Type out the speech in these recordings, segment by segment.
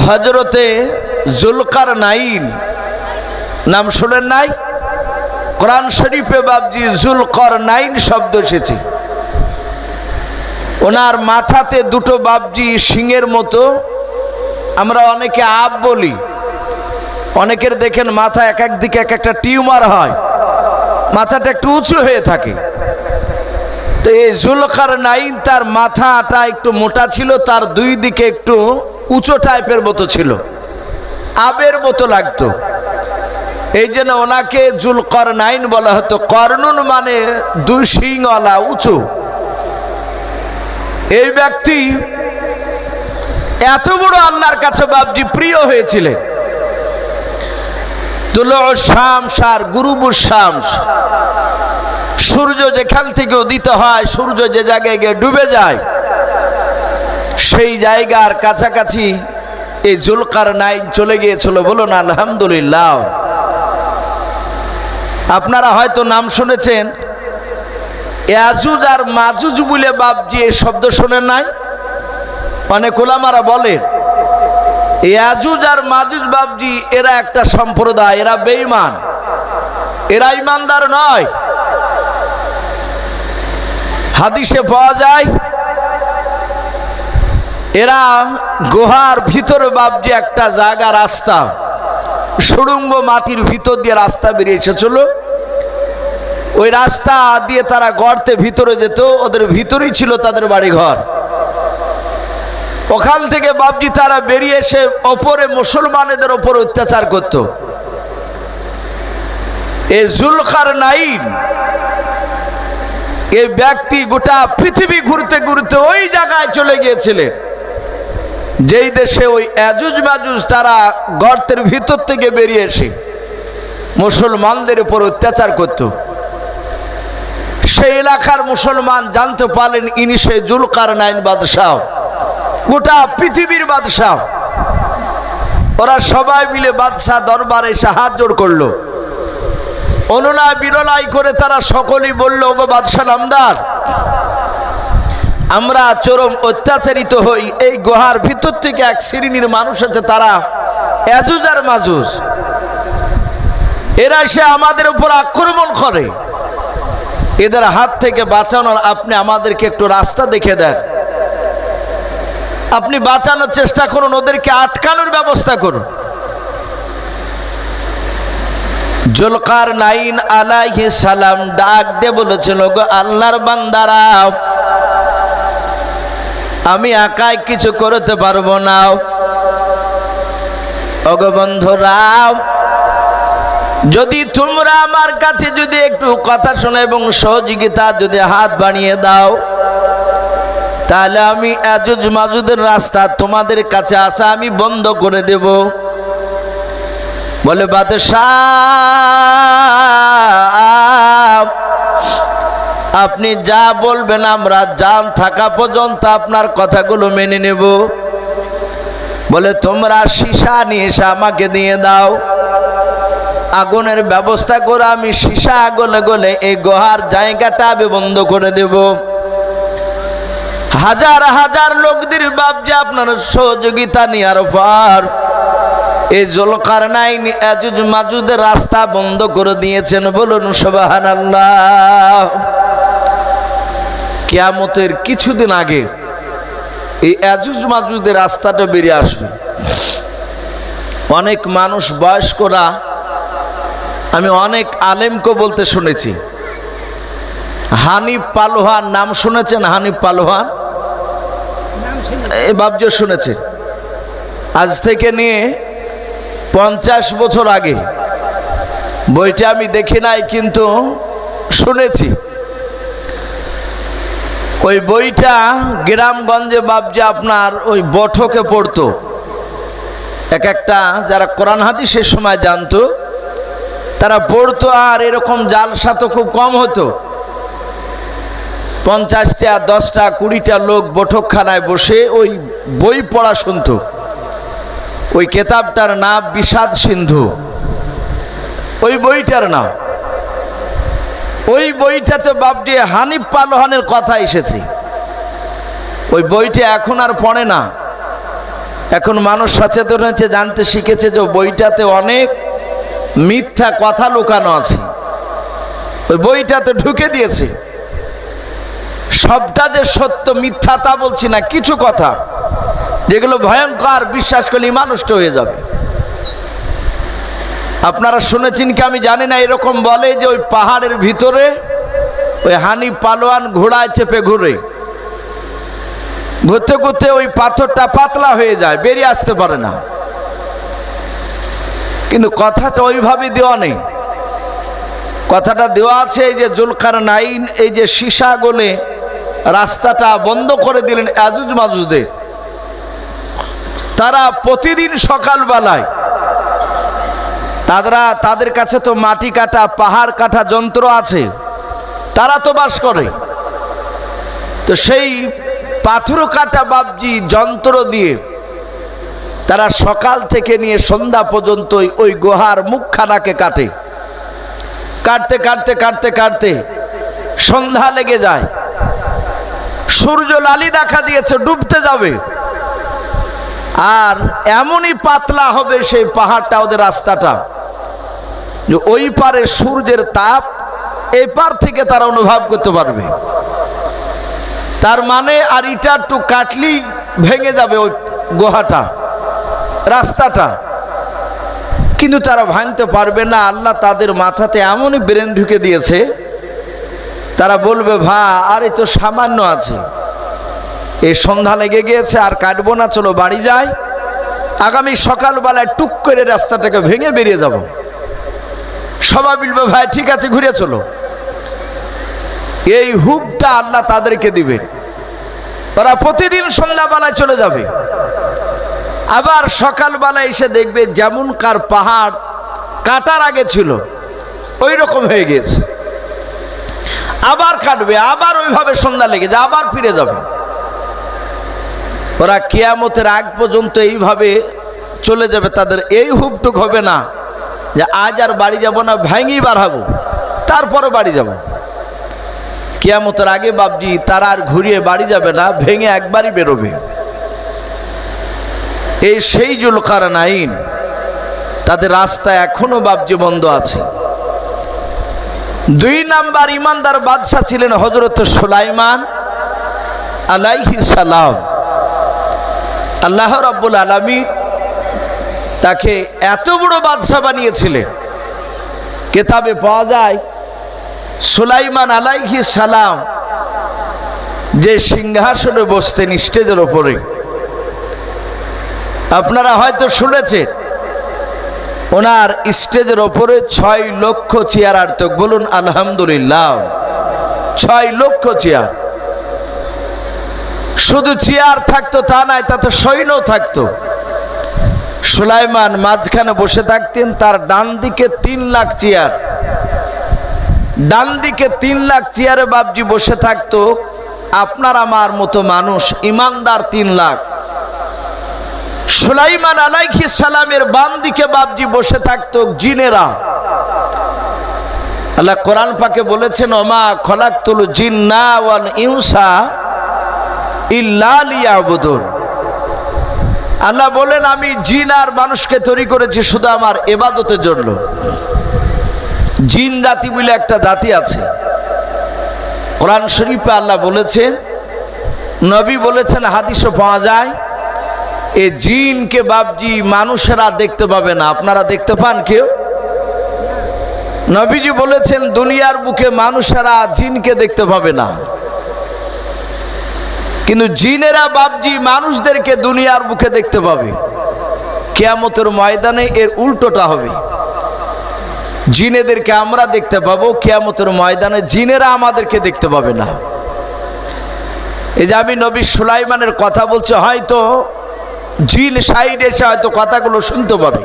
হজরতে জুলকার নাইন নাম শোনেন নাই? কোরআন শরীফে বাবজি জুলকর নাইন শব্দ এসেছে। ওনার মাথাতে দুটো বাবজি সিংয়ের মতো। আমরা অনেকে আপ বলি। অনেকের দেখেন মাথা এক এক দিকে এক একটা টিউমার হয়। মাথাটা একটু উঁচু হয়ে থাকে। তো এই জুলকার নাইন তার মাথাটা একটু মোটা ছিল, তার দুই দিকে একটু উঁচু টাইপের মতো ছিল। আবের মতো লাগতো। এই জন্য ওনাকে জুলকর নাইন বলা হতো। কর্নুন মানে দুই শিংওয়ালা উঁচু। এই ব্যক্তি এত বড় আল্লাহর কাছে বাবজি প্রিয় হয়েছিলেন। তুলো শামস আর শামস সূর্য যেখান থেকে উদিত হয়, সূর্য যে জায়গায় গিয়ে ডুবে যায় সেই জায়গার কাছাকাছি এই জুলকার নাইন চলে গিয়েছিল, বলুন আলহামদুলিল্লাহ। আপনারা হয়তো নাম শুনেছেন, ইয়াজুজ আর মাজুজ বলে বাপজি এই শব্দ শোনেন নাই? অনেক ওলামারা বলেন ইয়াজুজ আর মাজুজ বাপজি, এরা একটা সম্প্রদায়, এরা বেঈমান। এরা ইমানদার নয়। হাদিসে পাওয়া যায় এরা গুহার ভিতরে বাপজি একটা জায়গা রাস্তা, সুড়ঙ্গ মাটির ভিতর দিয়ে রাস্তা বেরিয়ে এসেছিল। ওই রাস্তা দিয়ে তারা গর্তে ভিতরে যেত, ওদের ভিতরেই ছিল তাদের বাড়ি ঘর ওখান থেকে বাবজি তারা বেরিয়ে এসে ওপরে মুসলমানেদের ওপর অত্যাচার করত। এ জুলখার নাইন এই ব্যক্তি গোটা পৃথিবী ঘুরতে ঘুরতে ওই জায়গায় চলে গিয়েছিলেন। যেই দেশে ওই অ্যাজুজ মাজুজ তারা গর্তের ভিতর থেকে বেরিয়ে এসে মুসলমানদের উপর অত্যাচার করত। সেই এলাকার মুসলমান জানতে পারলেন, ইনি সে জুলকার নাইন বাদশাহ, গোটা পৃথিবীর বাদশাহ। ওরা সবাই মিলে বাদশাহ দরবারে সাহায্য করল। অনুনয় বিরলাই করে তারা সকলেই বলল, ওগো বাদশাহ নামদার আমরা চরম অত্যাচারিত হই। এই গুহার ভিতর থেকে এক শ্রেণির মানুষ আছে তারা। এজুজ আর মাজুজ। এরা সে আমাদের উপর আক্রমণ করে। এদের হাত থেকে বাঁচানোর আপনি আমাদেরকে একটু রাস্তা দেখে দেন। আপনি বাঁচানোর চেষ্টা করুন, ওদেরকে আটকানোর ব্যবস্থা করুন। জলকার নাইন আলাইহি সালাম ডাক দিয়ে বলেছিল, গো আল্লাহর বান্দারা আমি একাই কিছু করতে পারব না। অগবন্ধুরাও যদি তোমরা আমার কাছে যদি একটু কথা শোনো এবং সহযোগিতা যদি হাত বাড়িয়ে দাও, তাহলে আমি এজুজ মাজুদের রাস্তা তোমাদের কাছে আসা আমি বন্ধ করে দেব। বলে, বাদশাহ! আপনি যা বলবেন, আমরা জান থাকা পর্যন্ত আপনার কথাগুলো মেনে নেব। বলে, তোমরা সীসা নিয়ে এসে আমাকে দিয়ে দাও। আগুনের ব্যবস্থা করে আমি সীসা গলে গলে এই গোহার জায়গাটা আমি বন্ধ করে দেব। হাজার হাজার লোকদের বাপজে আপনার সহযোগিতা নেওয়ার পর এই জলকার এজুজ মাজুদের রাস্তা বন্ধ করে দিয়েছেন বলুন সবাহান আল্লাহ কেয়ামতের কিছুদিন আগে এই এজুজ মাজুদের রাস্তাটা বেরিয়ে আসবে। অনেক মানুষ বয়স্করা, আমি অনেক আলেমকে বলতে শুনেছি। হানিফ পালোহান নাম শুনেছেন? হানিফ পালোহান এই বাবজ শুনেছে। আজ থেকে নিয়ে পঞ্চাশ বছর আগে, বইটা আমি দেখি নাই, কিন্তু শুনেছি। ওই বইটা গ্রামগঞ্জে বাবজা আপনার ওই বঠকে পড়তো। এক একটা যারা কোরআন হাদিসের সময় জানতো, তারা পড়তো আর এরকম জালসা তো খুব কম হতো। পঞ্চাশটা, দশটা, কুড়িটা লোক বৈঠকখানায় বসে ওই বই পড়া শুনতো। ওই কেতাবটার নাম বিষাদ সিন্ধু। ওই বইটার নাম। ওই বইটাতে বাপটি হানিফ পালোহানের কথা এসেছে। ওই বইটা এখন আর পড়ে না। এখন মানুষ সচেতন হয়েছে, জানতে শিখেছে যে বইটাতে অনেক মিথ্যা কথা লুকানো আছে। ওই বইটাতে ঢুকে দিয়েছে। সবটা যে সত্য মিথ্যা তা বলছি না, কিছু কথা। যেগুলো ভয়ঙ্কর, বিশ্বাস করলে মানুষটা হয়ে যাবে। আপনারা শুনেছেন কি? আমি জানি না, এরকম বলে যে ওই পাহাড়ের ভিতরে ওই হানি পালোয়ান ঘোড়ায় চেপে ঘুরে। ঘুরতে ঘুরতে ওই পাথরটা পাতলা হয়ে যায়, বেরিয়ে আসতে পারে না। কিন্তু কথাটা ওইভাবে দেওয়া নেই। কথাটা দেওয়া আছে, এই যে জুলকার নাইন এই যে সীসা গলে রাস্তাটা বন্ধ করে দিলেন আজুজ মাজুজদের তারা প্রতিদিন সকালবেলায় তারা তাদের কাছে তো মাটি কাটা, পাহাড় কাটা যন্ত্র আছে। তারা তো বাস করে। তো সেই পাথর কাটা বাবজি যন্ত্র দিয়ে তারা সকাল থেকে নিয়ে সন্ধ্যা পর্যন্ত ওই- গুহার মুখখানাকে কাটে। কাটতে কাটতে কাটতে কাটতে সন্ধ্যা লেগে যায়। সূর্য লালি দেখা দিয়েছে, ডুবতে যাবে। আর এমনই পাতলা হবে সেই পাহাড়টা, ওদের রাস্তাটা। যে ওই পারে সূর্যের তাপ এই পার থেকে তারা অনুভব করতে পারবে। তার মানে আর ইটা একটু কাটলি ভেঙে যাবে ওই গুহাটা, রাস্তাটা। কিন্তু তারা ভাঙতে পারবে না, আল্লাহ তাদের মাথাতে এমনই ব্রেন ঢুকে দিয়েছে, তারা বলবে, ভা, আর তো সামান্য আছে। এই সন্ধ্যা লেগে গিয়েছে, আর কাটবো না, চলো বাড়ি যাই। আগামী সকালবেলায় টুক করে রাস্তাটাকে ভেঙে বেরিয়ে যাব। সবাই বলবে, ভাই, ঠিক আছে, ঘুরে চলো। এই হুবটা আল্লাহ তাদেরকে দিবেন ওরা প্রতিদিন সন্ধ্যাবেলায় চলে যাবে। আবার সকালবেলা এসে দেখবে যেমন কার পাহাড় কাটার আগে ছিল ওই রকম হয়ে গেছে আবার কাটবে, আবার ওইভাবে সন্ধ্যা লেগে যায়, আবার ফিরে যাবে। ওরা কেয়ামতের আগ পর্যন্ত এইভাবে চলে যাবে, তাদের এই হুপটুক হবে না। যে আজ আর বাড়ি যাব না, ভেঙেই বাড়াবো তারপরে বাড়ি যাব। কেয়ামতের আগে বাবজি তারা আর ঘুরিয়ে বাড়ি যাবে না, ভেঙে একবারই বেরোবে। এই সেই জুলকার নাইন তাদের রাস্তা এখনও বাবজি বন্ধ আছে। দুই নাম্বার ইমানদার বাদশাহ ছিলেন হজরত সুলাইমান আলাইহি সালাম। আল্লাহ রাব্বুল আলামিন তাকে এত বড় বাদশাহ বানিয়েছিলেন। কেতাবে পাওয়া যায়, সুলাইমান আলাইহি সালাম যে সিংহাসনে বসতেন স্টেজের ওপরে আপনারা হয়তো শুনেছেন, ওনার স্টেজের ওপরে ছয় লক্ষ চেয়ার আর্তক। বলুন, আলহামদুলিল্লাহ, ছয় লক্ষ চেয়ার। শুধু চেয়ার থাকতো তা নয়, তাতে সৈন্য থাকতো। সুলাইমান মাঝখানে বসে থাকতেন, তার ডান দিকে তিন লাখ চেয়ার। ডান দিকে তিন লাখ চেয়ারে বাবজি বসে থাকতো, আপনার আমার মতো মানুষ, ইমানদার তিন লাখ। সুলাইমান আলাইহি সালামের বাম দিকে বাবজি বসে থাকতো, জিনেরা। আল্লাহ কোরআন পাকে বলেছেন, ওমা খলাকতুল জিন্না ওয়াল ইউসা ইল্লা লিয়াবুদুন। আল্লাহ বলেন, আমি জিন আর মানুষকে তৈরি করেছি শুধু আমার এবাদতের জন্য। জিন জাতি বলে একটা জাতি আছে। কোরআন শরীফে আল্লাহ বলেছেন, নবী বলেছেন, হাদিসও পাওয়া যায়, এ জিনকে বাবজি মানুষেরা দেখতে পাবে না। আপনারা দেখতে পান কেউ? নবীজি বলেছেন, দুনিয়ার বুকে মানুষেরা জিনকে দেখতে পাবে না। কিন্তু জিনেরা বাবজি মানুষদেরকে দুনিয়ার বুকে দেখতে পাবে। কেয়ামতের ময়দানে এর উল্টোটা হবে। জিনেদেরকে আমরা দেখতে পাবো, কেয়ামতের ময়দানে জিনেরা আমাদেরকে দেখতে পাবে না। এই যে আমি নবী সুলাইমানের কথা বলছি, হয়তো জিন সাইড এসে হয়তো কথাগুলো শুনতে পাবে।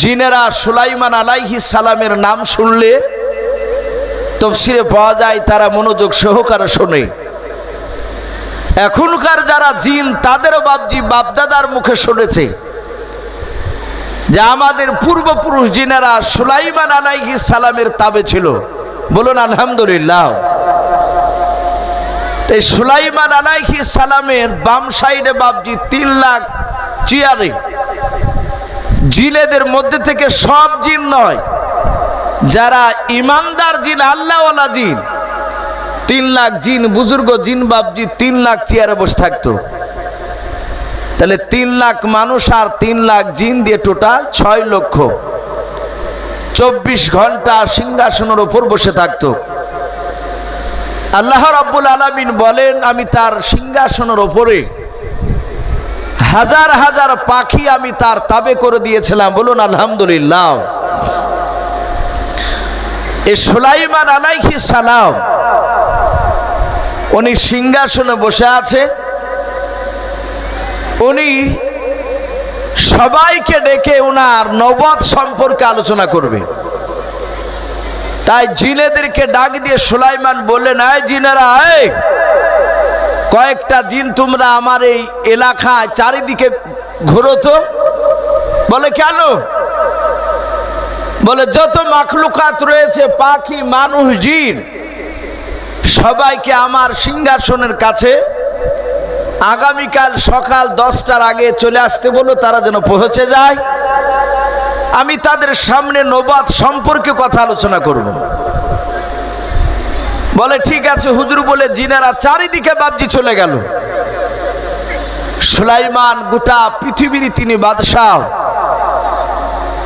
জিনেরা সুলাইমান আলাইহি সালামের নাম শুনলে তফসিরে পাওয়া যায়, তারা মনোযোগ সহকারে শোনে। এখনকার যারা জিন তাদেরও বাপজি বাপদাদার মুখে শুনেছে যে আমাদের পূর্বপুরুষ জিনেরা সুলাইমান আলাইহি সালামের তাবে ছিল। বলুন, আলহামদুলিল্লাহ। এই সুলাইমান আলাইহি সালামের বাম সাইডে বাপজি তিন লাখ চেয়ারে জিলেদের মধ্যে থেকে সব জিন নয়, যারা ইমানদার জিন, আল্লাহওয়ালা জিন তিন লাখ জিন, বুজুর্গ জিন, বাপজি, তিন লাখ চেয়ারে বসে থাকতো। তাহলে তিন লাখ মানুষ আর তিন লাখ জিন দিয়ে টোটাল ছয় লক্ষ। চব্বিশ ঘণ্টা সিংহাসনের ওপর বসে থাকতো। আল্লাহ রাব্বুল আলামিন বলেন, আমি তার সিংহাসনের ওপরে হাজার হাজার পাখি আমি তার তাবে করে দিয়েছিলাম। বলুন, আলহামদুলিল্লাহ। এ সুলাইমান আলাইহি সালাম উনি সিংহাসনে বসে আছে। উনি সবাইকে ডেকে ওনার নবদ সম্পর্কে আলোচনা করবে। তাই জিনেদেরকে ডাক দিয়ে সুলাইমান বললেন আয় জিনেরা কয়েকটা জিন তোমরা আমার এই এলাকায় চারিদিকে ঘোরো তো। বলে, কেন? বলে, যত মাখলুকাত রয়েছে, পাখি, মানুষ, জিন সবাইকে আমার সিংহাসনের কাছে আগামীকাল সকাল দশটার আগে চলে আসতে বলো, তারা যেন পৌঁছে যায়। আমি তাদের সামনে নবাদ সম্পর্কে কথা আলোচনা করব। বলে, ঠিক আছে হুজুর, বলে, জিনেরা চারিদিকে বাবজি চলে গেল। সুলাইমান গোটা পৃথিবীর তিনি বাদশাহ।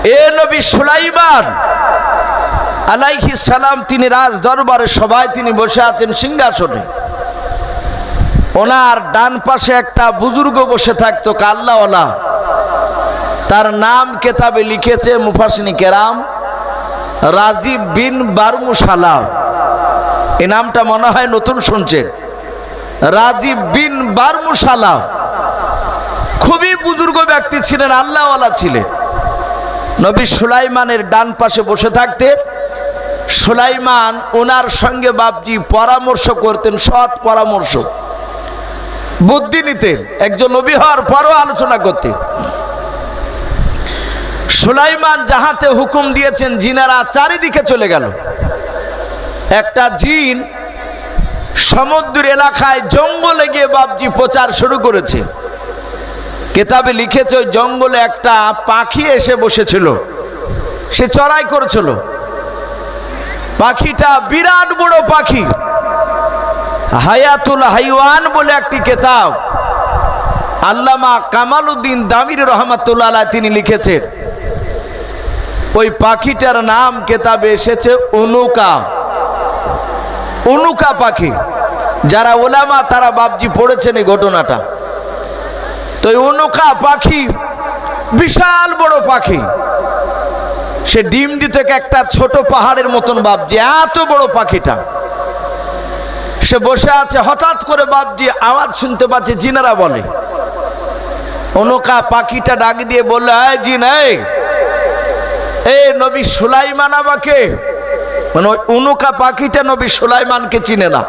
এ নবী সুলাইমান আলাইহি সালাম, তিনি রাজ দরবারে সবাই তিনি বসে আছেন সিংহাসনে। ওনার ডান পাশে একটা বুজুর্গ বসে থাকতো, কাল্লাওয়ালা। তার নাম কেতাবে লিখেছে মুফাসিনী কেরাম, রাজীব বিন বারমুশালা। এ নামটা মনে হয় নতুন শুনছেন। রাজীব বিন বারমুশালা। খুবই বুজুর্গ ব্যক্তি ছিলেন, আল্লাহওয়ালা ছিলেন। নবী সুলাইমানের ডান পাশে বসে থাকতে সুলাইমান ওনার সঙ্গে বাপজি পরামর্শ করতেন, সৎ পরামর্শ। বুদ্ধি নিতেন, একজন নবী হওয়ার পরও আলোচনা করতেন। সুলাইমান যাহাতে হুকুম দিয়েছেন, জিনারা চারিদিকে চলে গেল। একটা জিন সমুদ্র এলাকায় জঙ্গলে গিয়ে বাপজি প্রচার শুরু করেছে। কেতাবে লিখেছে, ওই জঙ্গলে একটা পাখি এসে বসেছিল। সে চড়াই করেছিল। পাখিটা বিরাট বড় পাখি। হায়াতুল হাইওয়ান বলে একটি কেতাব। আল্লামা কামাল উদ্দিন দামির রহমাতুল্লাহ তিনি লিখেছেন, ওই পাখিটার নাম কেতাবে এসেছে অনুকা অনুকা পাখি। যারা ওলামা, তারা বাবজি পড়েছেন এই ঘটনাটা। তো অনুকা পাখি বিশাল বড় পাখি। সে ডিম দিতে একটা ছোট পাহাড়ের মতন বাবজি এত বড় পাখিটা। সে বসে আছে, হঠাৎ করে বাবজি আওয়াজ শুনতে পাচ্ছে, জিনারা বলে। অনুকা পাখিটা ডাক দিয়ে বললে আয় জিন এ নবী সুলাইমান আমাকে। মানে ওই উনুকা পাখিটা নবী সুলাইমানকে চিনে না।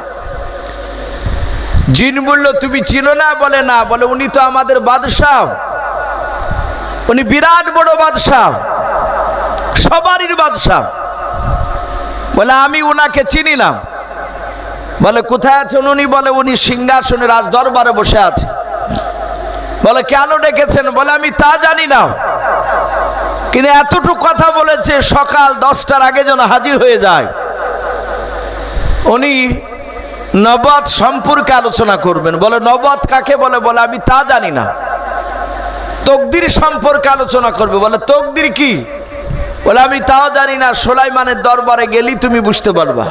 জিন বলল, তুমি চিনো না? বলে না। বলে, উনি তো আমাদের বাদশাহ। উনি বিরাট বড় বাদশাহ। সবারই বাদশাহ বলে, আমি উনাকে চিনি না বলে, কোথায় আছেন উনি বলে, উনি সিংহাসনে রাজ দরবারে বসে আছে। বলে, কেন ডেকেছেন? বলে, আমি তা জানি না। কিন্তু এতটুকু কথা বলেছে, সকাল দশটার আগে যেন হাজির হয়ে যায়। উনি নবদ সম্পর্কে আলোচনা করবেন। বলে নবদ কাকে বলে? বলে, আমি তা জানি না। তকদির সম্পর্কে আলোচনা করবে। বলে, তকদির কি? বলে আমি তাও জানি না সোলাইমানের দরবারে গেলি তুমি বুঝতে পারবা।